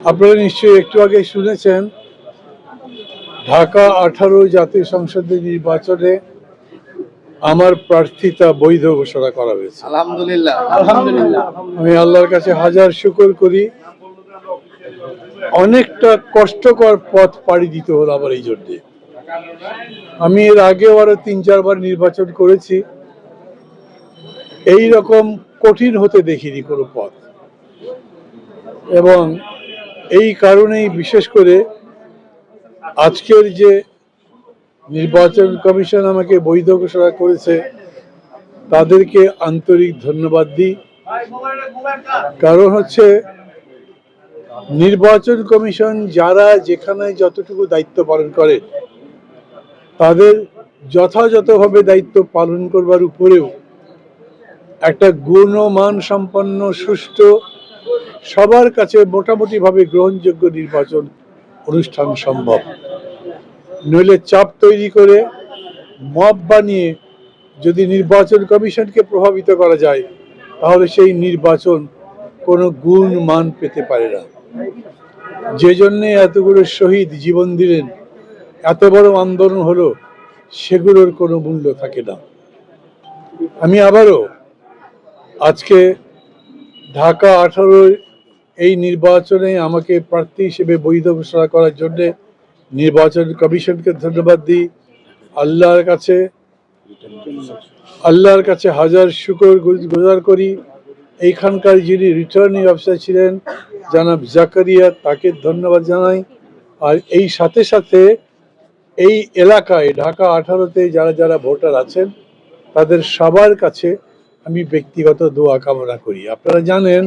আপনারা নিশ্চয়ই একটু আগে শুনেছেন ঢাকা আঠারো জাতীয় সংসদের নির্বাচনে আমার প্রার্থিতা বৈধ ঘোষণা করা হয়েছে। আলহামদুলিল্লাহ। আলহামদুলিল্লাহ। আমি আল্লাহর কাছে হাজার শুকর করি অনেকটা কষ্টকর পথ পাড়ি দিতে হলো আবার এই জন্যে। আমি এর আগেও আরও তিন চারবার নির্বাচন করেছি এই রকম কঠিন হতে দেখিনি কোনো পথ। এবং এই কারণেই বিশেষ করে আজকের যে নির্বাচন কমিশন আমাকে বৈধ ঘোষণা করেছে, তাদেরকে আন্তরিক ধন্যবাদ দিই। কারণ হচ্ছে নির্বাচন কমিশন যারা যেখানে যতটুকু দায়িত্ব পালন করে, তাদের যথাযথভাবে দায়িত্ব পালন করবার উপরেও একটা গুণমান সম্পন্ন, সুষ্ঠু সবার কাছে মোটামুটিভাবে গ্রহণযোগ্য নির্বাচন অনুষ্ঠান সম্ভব। নইলে চাপ তৈরি করে মব বানিয়ে যদি নির্বাচন কমিশনকে প্রভাবিত করা যায়, তাহলে সেই নির্বাচন কোনো গুণ মান পেতে পারে না। যে জন্যে এতগুলো শহীদ জীবন দিলেন, এত বড় আন্দোলন হলো, সেগুলোর কোনো মূল্য থাকে না। আমি আবারও আজকে ঢাকা আঠারো এই নির্বাচনে আমাকে প্রার্থী হিসেবে বৈধ ঘোষণা করার জন্যে নির্বাচন কমিশনকে ধন্যবাদ দিই। আল্লাহর কাছে আল্লাহর কাছে হাজার শুকর গুজার করি। এইখানকার যিনি রিটার্নিং অফিসার ছিলেন, জানাব জাকারিয়া, তাকে ধন্যবাদ জানাই। আর এই সাথে সাথে এই এলাকায়, ঢাকা আঠারোতে যারা যারা ভোটার আছেন, তাদের সবার কাছে আমি ব্যক্তিগত দোয়া কামনা করি। আপনারা জানেন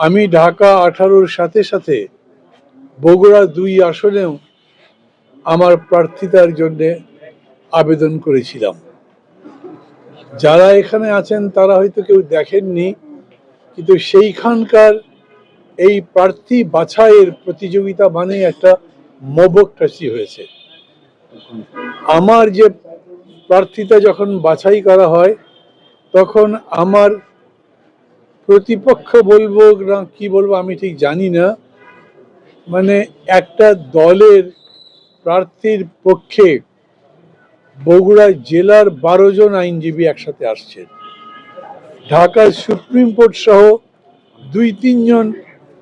আমি ঢাকা আঠারোর সাথে সাথে বগুড়া দুই আসনেও আমার প্রার্থিতার জন্য আবেদন করেছিলাম। যারা এখানে আছেন, তারা হয়তো কেউ দেখেননি, কিন্তু সেইখানকার এই প্রার্থী বাছাইয়ের প্রতিযোগিতা মানে একটা মবকটাসি হয়েছে। আমার যে প্রার্থীতা যখন বাছাই করা হয়, তখন আমার প্রতিপক্ষ বলব না কি বলব আমি ঠিক জানি না। মানে একটা দলের প্রার্থীর পক্ষে বগুড়া জেলার বারো জন আইনজীবী একসাথে আসছেন। ঢাকার সুপ্রিম কোর্ট সহ দুই তিনজন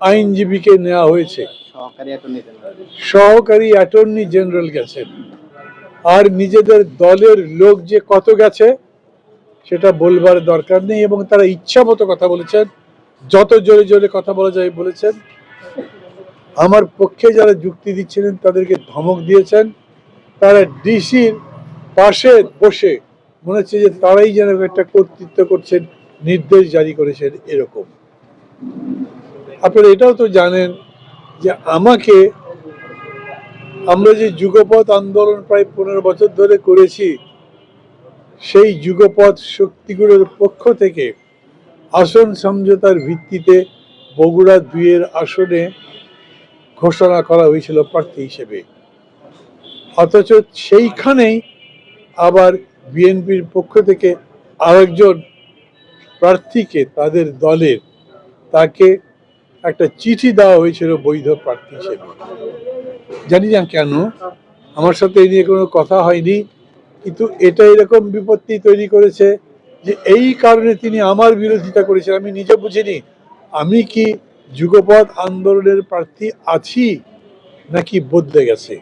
আইনজীবীকে নেওয়া হয়েছে। সহকারী অ্যাটর্নি জেনারেল। সহকারী অ্যাটর্নি জেনারেল গেছেন। আর নিজেদের দলের লোক যে কত গেছে সেটা বলবার দরকার নেই এবং তারা ইচ্ছা মতো কথা বলেছেন। যত জোরে জোরে কথা বলা যায় বলেছেন। আমার পক্ষে যারা যুক্তি দিচ্ছিলেন, তাদেরকে ধমক দিয়েছেন। তারা ডিসির পাশে বসে মনে হচ্ছে যে তারাই যেন একটা কর্তৃত্ব করছেন, নির্দেশ জারি করেছেন এরকম। আপনারা এটাও তো জানেন যে আমাকে আমরা যে যুগপথ আন্দোলন প্রায় পনেরো বছর ধরে করেছি সেই যুগপথ শক্তিগুলোর পক্ষ থেকে আসন সমঝোতার ভিত্তিতে বগুড়া দুইয়ের আসনে ঘোষণা করা হয়েছিল প্রার্থী হিসেবে। অথচ সেইখানেই আবার বিএনপির পক্ষ থেকে আরেকজন প্রার্থীকে তাদের দলের তাকে একটা চিঠি দেওয়া হয়েছিল বৈধ প্রার্থী হিসেবে। জানি না কেন, আমার সাথে এই নিয়ে কোনো কথা হয়নি। কিন্তু এটা এরকম বিপত্তি তৈরি করেছে যে এই কারণে তিনি আমার বিরোধিতা করেছেন। আমি নিজে বুঝিনি। আমি কি যুগপথ আন্দোলনের প্রার্থী আছি নাকি বদলে গেছে?